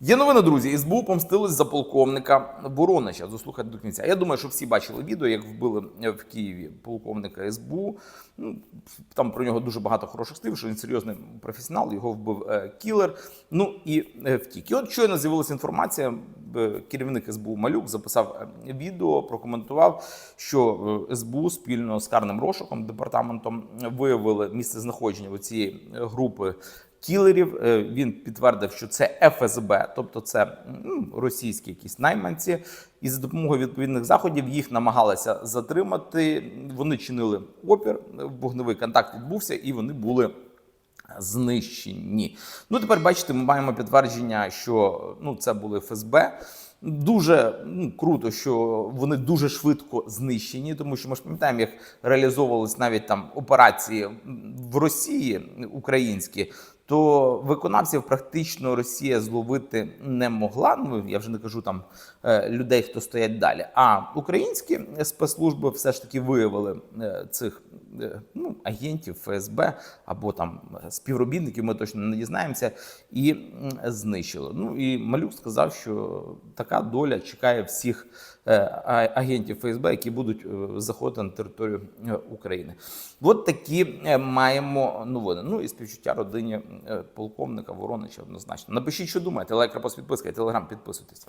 Є новина, друзі. СБУ помстились за полковника Воронича. Дослухайте до кінця. Я думаю, що всі бачили відео, як вбили в Києві полковника СБУ. Ну, там про нього дуже багато хороших слів, що він серйозний професіонал, його вбив е, кілер. Ну і е, втік. І от щойно з'явилася інформація. е, Керівник СБУ Малюк записав е, відео, прокоментував, що е, СБУ спільно з карним розшуком департаментом виявили місце знаходження цієї групи кілерів. Е, Він підтвердив, що це ФСБ, тобто це м, російські якісь найманці, і за допомогою відповідних заходів їх намагалися затримати. Вони чинили опір, вогневий контакт відбувся, і вони були. Знищені. Ну тепер бачите, ми маємо підтвердження, що ну це були ФСБ. Дуже ну, круто, що вони дуже швидко знищені, тому що ми ж пам'ятаємо, як реалізовувались навіть там операції в Росії українські. То виконавців практично Росія зловити не могла. Ну я вже не кажу там е, людей, хто стоять далі. А українські спецслужби все ж таки виявили е, цих е, ну, агентів ФСБ або там співробітників. Ми точно не дізнаємося, і знищили. Ну і Малюк сказав, що така доля чекає всіх агентів ФСБ, які будуть заходити на територію України. От такі маємо новини. Ну і співчуття родині полковника Воронича однозначно. Напишіть, що думаєте. Лайк, репост, підписка, телеграм, підписуйтесь.